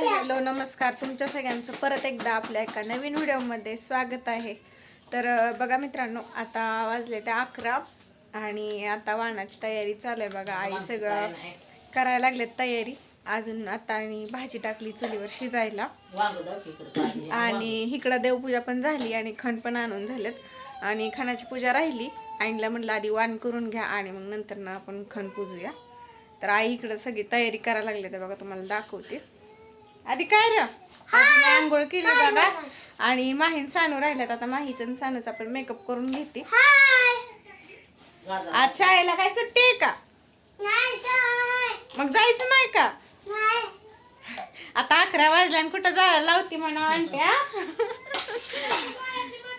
Hi hello नमस्कार. तुमच्या सगळ्यांचं परत एकदा आपल्या एका नवीन व्हिडिओमध्ये स्वागत आहे. तर बघा मित्रांनो आता वाजले ते अकरा आणि आता वाहनाची तयारी चालू आहे बघा. आई सगळं करायला लागलेत तयारी. अजून आता आणि भाजी टाकली चुलीवर शिजायला. आणि इकडं देवपूजा पण झाली आणि खण पण आणून झालेत. आणि खणाची पूजा राहिली. आईला म्हणलं आधी वाण करून घ्या आणि मग नंतर ना आपण खण पूजूया. तर आई इकडं सगळी तयारी करायला लागली तर बघा तुम्हाला दाखवते. आधी काय रे? आधी आंघोळ केली बघा आणि माहीन सानू राहिल्यात आता माहीचं आणि सानूचा पण मेकअप करून घेते. आज शाळेला काय सुट्टी आहे का? मग जायचं नाही का? आता अकरा वाजल्या आणि कुठं जायला लावती म्हणा आणत्या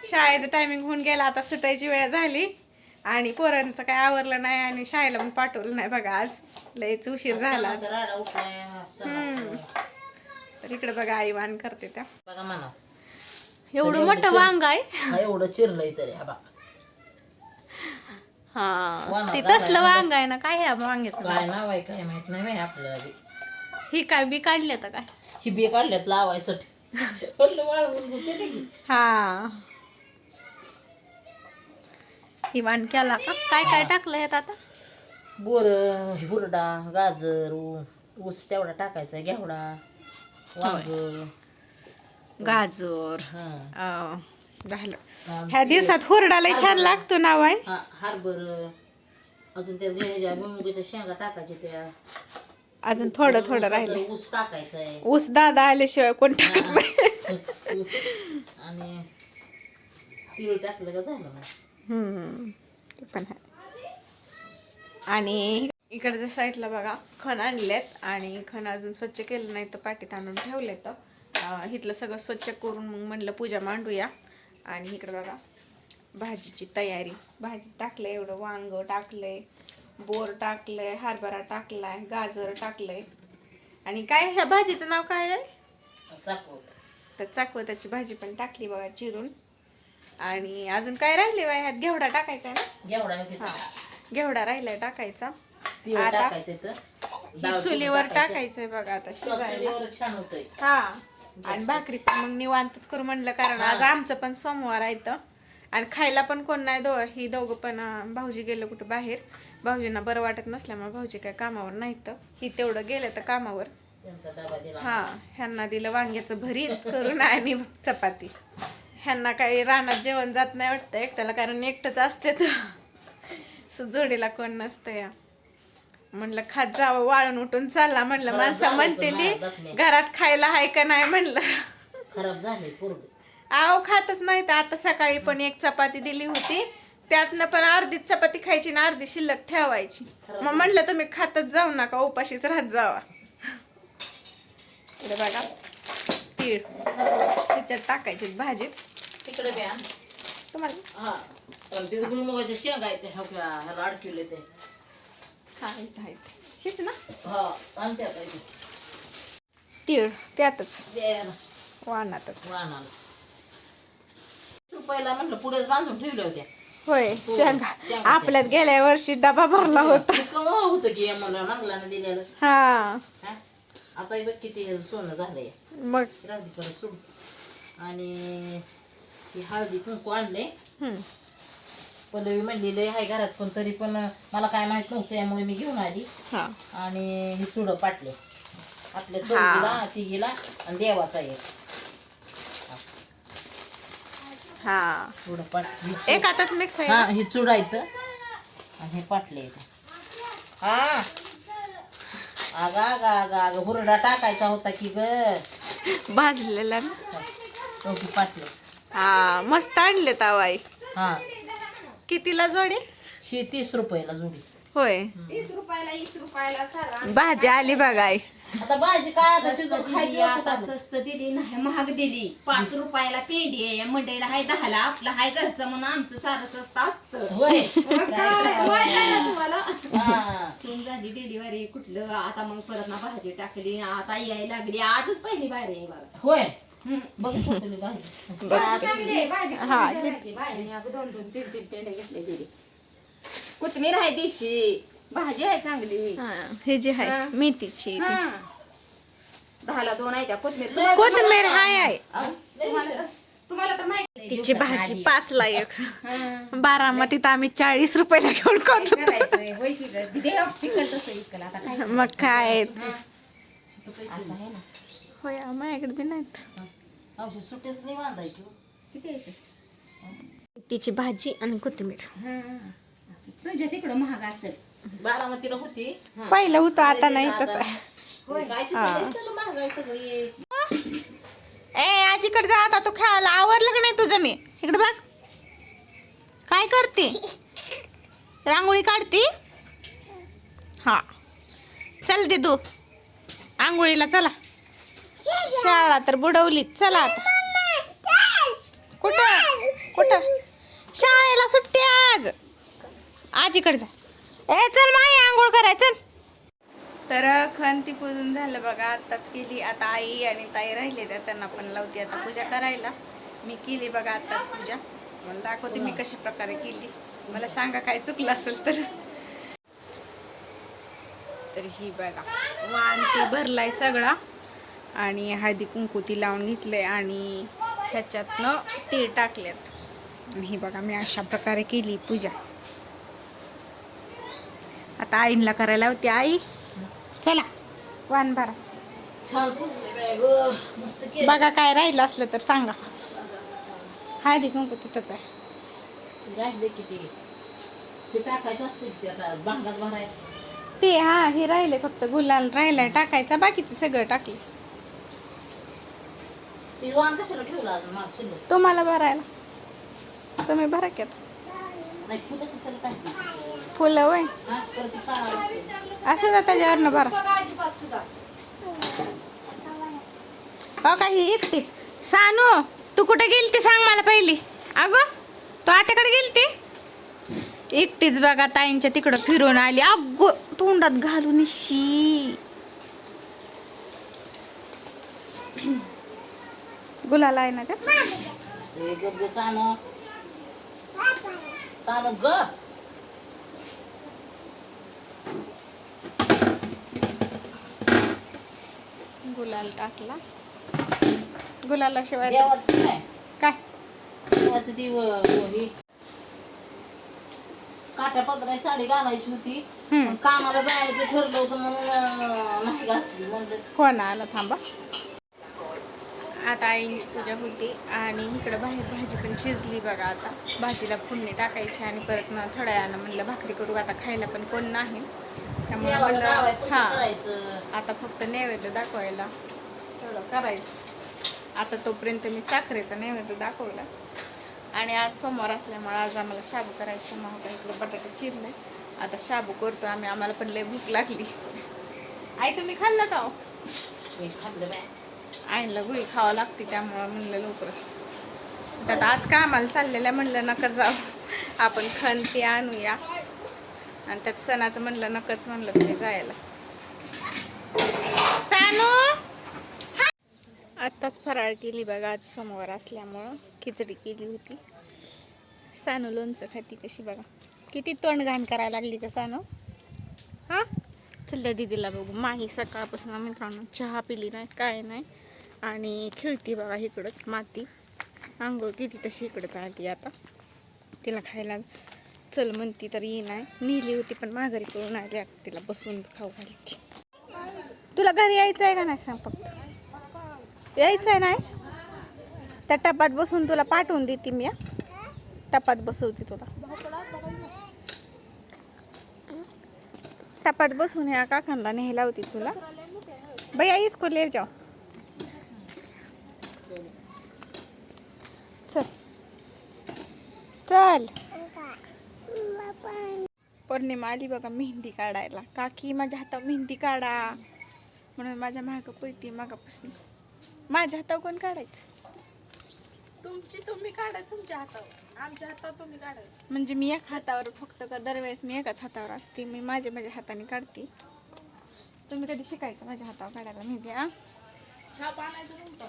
शाळेचं टायमिंग होऊन गेला आता सुटायची वेळ झाली. आणि पोरांचं काय आवरलं नाही आणि शाळेला पण पाठवलं नाही बघा आज. लयच उशीर झाला. तर इकडे बघा आई वाण करते त्या. बघा म्हणा. एवढं मोठं वांग आहे? हा एवढं चिरलंय तरी हा बघा. हा ते तसलं वांग? आहे ना काय ह्या वांग्याचं काय नाव आहे काय माहीत नाही बाई आपल्याला बी. ही काय बी काढले तर काय? ही बी काढल्यात लावायसाठी. म्हणलं वाळवून होते ना की. हा. ही वाण केला का? काय काय टाकलं ह्यात आता? बोर हुरडा गाजर ऊ- ऊस तेवढा टाकायचा घेवडा. वांग. गाजर. हा. अं, झालं. ह्या दिवसात हुरडा लय छान लागतो ना बाय हा हरभर. अजून त्या शेंगा टाकायच्या त्या. अजून थोडं थोडं ऊसाचं राहिले ऊस टाकायचा आहे ऊस दादा आल्याशिवाय कोण टाकत नाही. ऊस. आणि तीळ टाकलं का झालं ना हम्म, ते पण आहे. आणि इकडच्या साईडला बघा खण आणलेत आणि खण अजून स्वच्छ केलं नाही तर पाटीत आणून ठेवले तर इथलं सगळं स्वच्छ करून मग म्हणलं पूजा मांडूया. आणि इकडं बघा भाजीची तयारी. भाजी टाकलं एवढं वांग टाकलंय बोर टाकलंय हरभरा टाकलाय गाजर टाकलंय. आणि काय ह्या भाजीचं नाव काय आहे? तर चाकवताची भाजी पण टाकली बघा चिरून. आणि अजून काय राहिले बा ह्यात घेवडा टाकायचा आहे ना? घेवडा हा. घेवडा राहिलाय टाकायचा. तीळ आता टाकायचं तर ही चुलीवर टाकायचंय बघा आता शिजायला. चुलीवर छान होतंय. हा. आणि भाकरी पण मग निवांतच करू म्हणलं कारण आज आमचं पण सोमवार आहे इथं. आणि खायला पण कोण नाही दो ही दोघं पण अं, भाऊजी गेलं कुठं बाहेर. भाऊजींना बरं वाटत नसल्यामुळे भाऊजी काय कामावर नाहीत तर ही तेवढं गेलं तर कामावर. त्यांचा डबा दिला. हा. ह्यांना दिलं वांग्याचं भरीत करून आणि चपाती. ह्यांना काही रानात जेवण जात नाही वाटतं एकट्याला कारण एकटंच असते तर. असं जोडीला कोण नसतं या. म्हणलं खात जावं वाळून उठून चालला. म्हणलं माणसं म्हणते. घरात खायला हाय का नाही? म्हणलं. खराब झाले आव खातच नाही तर आता सकाळी पण एक चपाती दिली होती. त्यातनं पण अर्धीच चपाती खायची ना अर्धी शिल्लक ठेवायची. मग म्हणलं तुम्ही खातच जाऊ नका उपाशीच राहत जावा. इकडे बघा तीळ. त्याच्यात टाकायचे भाजीत तिकडे द्या. तुम्हाला? हा. शेंगा ते अडकवले ते. हा आहेत हेच ना? हा. तीळ त्यातच वाहनातच वाहनाला रुपयाला म्हणलं पुढेच बांधून ठेवल्या होत्या. होय शेंगा. शेंगा. आपल्यात गेल्या वर्षी डबा भरला होता. हे होतं की दिलेलं. हा. हा? आता हे बघ किती सोनं झालंय. मग? राहू दे परत सोड. आणि ही हळदी कुंकू आणले पल्लवी म्हणलेलं आहे घरात पण तरी पण मला काय माहीत नव्हतं त्यामुळे मी घेऊन आली. हा. आणि हे चुडं पाटले. आपल्या चौघीला तिघीला आणि देवाचा एक. हा. चुडं पाट ही एक मिक्स आहे. हा ही चुडा इथं. आणि हे पाटले इथं हा. आगा आगा आगा हुरडा टाकायचा होता की ग. भाजलेला ना. चौकी पाटले. हा मस्त आणले तावाई हा. कितीला जोडी? ही तीस रुपयाला जुडी. होय. भाजी आली बघाय आता भाजी काय आता शिजून दिली आता स्वस्त दिली नाही महाग दिली. पाच रुपयाला पेंडी आहे मंडईला हाय दहाला आपलं हाय घरचं म्हणून आमचं सारं स्वस्त असतं. होय. मग काय? माहीत आहे ना तुम्हाला? हा. सून झाली डिलिव्हरी कुठलं? आता मग परत ना भाजी टाकली आता यायला लागली. आजच पहिली बाहेर आहे बघा. होय. हा, कोथमीर आहे देशी. भाजी आहे चांगली. हा जी आहे. मेथीची. दहाला दोन आहे त्या. कोथमीर कोथिंबीर हाय आहे. तुम्हाला तुम्हाला तर माहिती आहे. तिची भाजी आधी. पाचला एक. बारामतीत आम्ही चाळीस रुपयाला घेऊन खात. होतो मग काय. असं आहे ना. होय माझ्याकडे बी नाहीत. औषध सुटेच नाही बांधायची. किती आहे ते? तिची भाजी आणि कोथिंबीर. हं. असं. तुझ्या तिकडं महाग असेल. बारामतीला होती. पहिलं होतं आता नाही ए आजीकडे जा आता तू खेळायला आवरलं का नाही तुझं मी? इकडे बघ. काय करते? रांगोळी काढती? हा. चल दे तू. आंघोळीला चला. शाळा तर बुडवली चला आता. कुठं? कुठं? शाळेला सुट्टी आज. आजीकडे जा. ए चल माई आंघोळ कराय चल. तर खंती पूजून झालं बघा आत्ताच केली. आता आई आणि ताई राहिले त्या त्यांना पण लावते आता पूजा करायला. मी केली बघा आत्ताच पूजा. मला दाखवते मी कशा प्रकारे केली. मला सांगा काय चुकलं असेल तर. तर ही बघा वाण ती भरलाय सगळा. आणि हळदी कुंकू ती लावून घेतलंय आणि ह्याच्यातनं तीळ टाकल्यात आणि ही बघा मी अशा प्रकारे केली पूजा. आता आईला करायला होती आई चला वाण भरा. बघा काय राहिलं असलं तर सांगा. हळदी कुंकू तिथंच आहे. ते हा हे राहिले फक्त गुलाल राहिलाय टाकायचा. बाकीचं सगळं टाकलं. ते वाण कशाला ठेवलं अजून माग शिल्लक तुम्हाला भरायला. तुम्ही भरा की आता. नाही फुलं कशाला टाकली? फुलं वय हा परत ते काढावं लागतं. असं जा त्याच्यावरनं भरा. हो का ही एकटीच. सानू तू कुठे गेली ती सांग मला पहिली. अगं तू आत्याकडे गेली ती एकटीच बघा ताईंच्या तिकडं फिरून आली. अगो तोंडात घालून शी. गुलाल आहे ना त्यात ते गब्बे सानं. सानं ग गुलाल टाकला. पण नाही काय? ती ही काट्या पदराची साडी घालायची होती. कामाला जायचं ठरलं होतं म्हणून नाही घातली म्हणलं. फोन आला थांबा. आता आईंची पूजा होती आणि इकडं बाहेर भाजी पण शिजली बघा आता. भाजीला फोडणी टाकायची आणि परत ना थोड्या वेळानं म्हणलं भाकरी करू आता खायला पण कोण नाही. त्यामुळे म्हणलं हां आता फक्त नैवेद्य दाखवायला. तेवढं करायचं. आता तोपर्यंत मी साखरेचा नैवेद्य दाखवला. आणि आज सोमवार असल्यामुळे आज आम्हाला शाबू करायचं मग इकडं बटाटे चिरले. आता शाबू करतो आम्ही. आम्हाला पण लय भूक लागली. आई तुम्ही खाल्लं का हो? हे खाल्लं आणलं गुळी खावं लागते त्यामुळं म्हणलं लवकरच. त्यात आज कामाला आम्हाला चाललेलं म्हणलं नका जाऊ. आपण खणती आणूया. आणि त्यात सणाचं म्हणलं नकच म्हणलं तरी जायला. सानू! आत्ताच फराळ केली बघा आज सोमवार असल्यामुळं खिचडी केली होती. सानू लोणचं खाती कशी बघा. किती तोंड घाण करायला लागली का सानू. हां? चल दीदीला बघू. माही सकाळपासून मित्रांनो चहा पिली नाही काय नाही. आणि खेळती बघा इकडंच माती. आंघोळ किती तशी इकडंच आली आता. तिला खायला चल म्हणती तर ये नाही. नेली होती पण माघारी करून आली आता तिला बसूनच खाऊ घालती. तुला घरी यायचं आहे का नाही सांग फक्त? यायचं आहे नाही? त्या टपात बसून तुला पाठवून देते मी टपात बसवते तुला. टपात बसून ह्या काकांना न्यायला होती तुला. भैया इसको ले जाओ चल. पौर्णिमा आली बघा मेहंदी काढायला. काकी माझ्या हातावर मेहंदी काढा. म्हणून माझ्या मागं पळती मागापासून. माझ्या हातावर कोण काढायचं? तुमची तुम्ही काढा तुमच्या हातावर. आमच्या हातावर तुम्ही काढायचं म्हणजे मी एक हातावर फक्त का दरवेळेस मी एकाच हातावर असते मी माझ्या माझ्या हाताने काढते. तुम्ही कधी शिकायचं माझ्या हातावर काढायला मेहंदी हा? छाप आणायचं तुमचं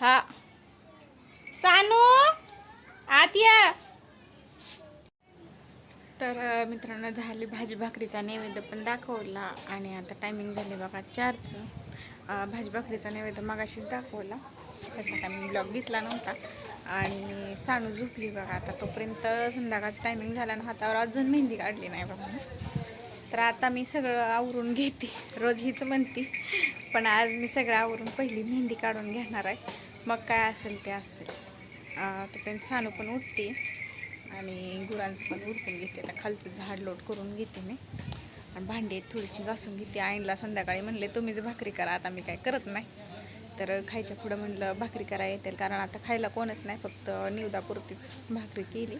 हा. सानू! आत या तर मित्रांनो झाली भाजी भाकरीचा नैवेद्य पण दाखवला आणि आता टायमिंग झाले बघा चारचं. भाजी भाकरीचा नैवेद्य मगाशीच दाखवला. त्याचा काय मी ब्लॉग घेतला नव्हता. आणि सानू झोपली बघा आता तोपर्यंत संध्याकाळचं टायमिंग झाला ना हातावर अजून मेहंदी काढली नाही बघा तर आता मी सगळं आवरून घेते. रोज हीच म्हणते पण आज मी सगळं आवरून पहिली मेहंदी काढून घेणार आहे. मग काय असेल ते असेल. तोपर्यंत सानू पण उठते. आणि गुरांचं पण उरकून घेते. आता खालचं झाड लोट करून घेते मी. आणि भांडी थोडीशी घासून घेते. आईनला संध्याकाळी म्हणले तुम्हीच भाकरी करा आता मी काय करत नाही. तर खायच्या पुढं म्हणलं भाकरी करा येते कारण आता खायला कोणच नाही फक्त निवदापुरतीच भाकरी केली.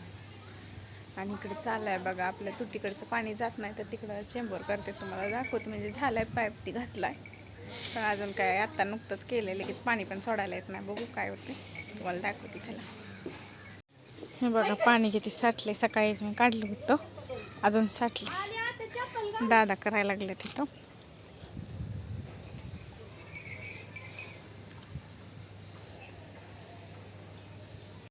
आणि इकडे चाललं आहे बघा आपल्या तुटीकडचं पाणी जात नाही तर तिकडं चेंबर करते. तुम्हाला दाखवते म्हणजे झालं आहे पाईप ती घातलाय. पण अजून काय आत्ता नुकतंच केलं लगेच पाणी पण सोडायला येत नाही. बघू काय होते तुम्हाला दाखवते चला. हे बघा पाणी किती साठले. सकाळीच मी काढलं होतं. अजून साठले. दादा करायला लागले तिथं.